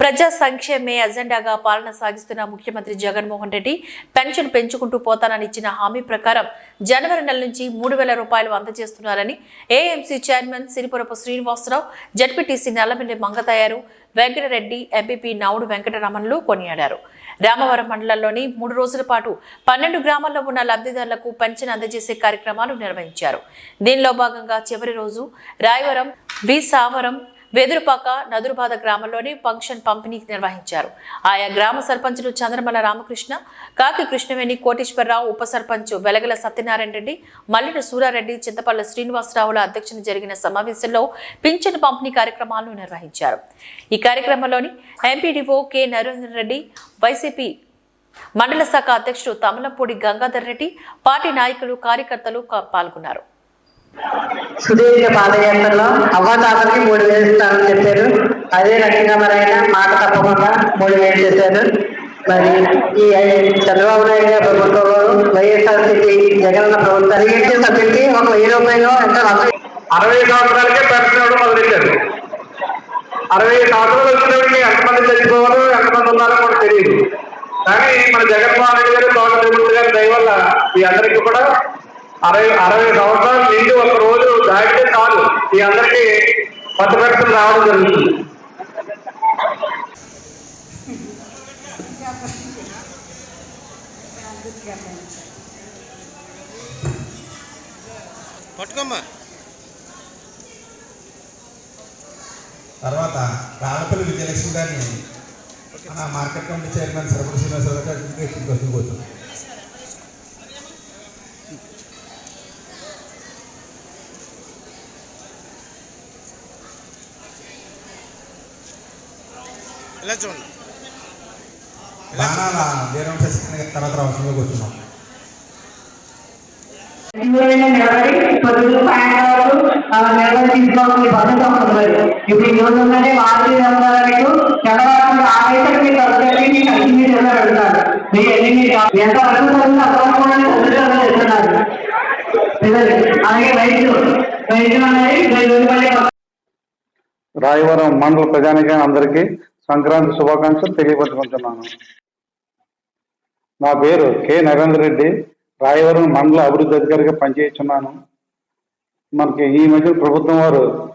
ప్రజా సంక్షేమే అజెండాగా పాలన సాగిస్తున్న ముఖ్యమంత్రి జగన్మోహన్ రెడ్డి పెన్షన్ పెంచుకుంటూ పోతానని ఇచ్చిన హామీ ప్రకారం జనవరి నెల నుంచి మూడు వేల రూపాయలు అందజేస్తున్నారని AMC chairman Siripurapu Srinivasarao ZPTC Nallamilli Mangatayaru Venkatareddy MPP Navudu వెంకటరమణులు కొనియాడారు. రామవరం మండలంలోని మూడు రోజుల పాటు పన్నెండు గ్రామాల్లో ఉన్న లబ్ధిదారులకు పెన్షన్ అందజేసే కార్యక్రమాలు నిర్వహించారు. దీనిలో భాగంగా చివరి రోజు రాయవరం వి సావరం వెదురుపాక నదురుబాద గ్రామంలోని ఫంక్షన్ పంపిణీ నిర్వహించారు. ఆయా గ్రామ సర్పంచులు చంద్రమల రామకృష్ణ కాకి కృష్ణవేణి కోటేశ్వరరావు ఉప సర్పంచ్ వెలగల సత్యనారాయణ రెడ్డి మల్లెడు సూరారెడ్డి చింతపల్లి శ్రీనివాసరావుల అధ్యక్షతన జరిగిన సమావేశంలో పింఛను పంపిణీ కార్యక్రమాలను నిర్వహించారు. ఈ కార్యక్రమంలోని MPDO K Narendra Reddy YCP మండల శాఖ అధ్యక్షుడు తమలంపూడి గంగాధర్ రెడ్డి పార్టీ నాయకులు కార్యకర్తలు పాల్గొన్నారు. సుదీర్ఘ పాదయాత్రలో అవ్వతాతలకి మూడు వేలు ఇస్తామని చెప్పారు. అదే రకంగా మరి ఆయన మాట తప్పకుండా మూడు వేలు చేశారు. మరి ఈ చంద్రబాబు నాయుడు గారి ప్రభుత్వంలో వైఎస్ఆర్సీపీ జగనన్న ప్రభుత్వం అడిగించే సభ్యులకి ఒక వెయ్యి రూపాయలు ఎంత అరవై సంవత్సరాలకే పెన్షన్ మొదలెట్టారు అరవై సంవత్సరాలు వచ్చినప్పటికీ ఎంతమంది చచ్చిపోవాలో ఎంతమంది ఉన్నారో కూడా తెలియదు. కానీ మన జగన్మోహన్ రెడ్డి గారు తోట రెడ్డి గారి దయ వల్ల అందరికీ కూడా అరవై అరవై సంవత్సరాలు నిండి ఒక రోజు దాటితే చాలు. ఈ అందరికీ కొత్త రావడం జరుగుతుంది. పట్టుకోమ్మా. తర్వాత రాళ్ళపల్లి విజయలక్ష్మి గారిని మార్కెట్ కమిటీ చైర్మన్ సరఫరా శ్రీనివాసరావు గారికి క్వశ్చన్ కోసం ఇలా చూడండి బాణాల వీరం తర్వాత రావాల్సిందిగా కూర్చున్నాం ఇప్పుడు ఈ రోజు ఉన్నదే మీకు. ఆవేశం మీకు మీకు అన్ని మీరు మీరు ఎన్ని మీకు ఎంత వరకు. అలాగే అనేది రాయవరం మండల ప్రజానికి అందరికీ సంక్రాంతి శుభాకాంక్షలు తెలియపరచుకుంటున్నాను. నా పేరు కె. నరేంద్ర రెడ్డి. రాయవరం మండల అభివృద్ధి అధికారిగా పనిచేస్తున్నాను. మనకి ఈ మధ్య ప్రభుత్వం వారు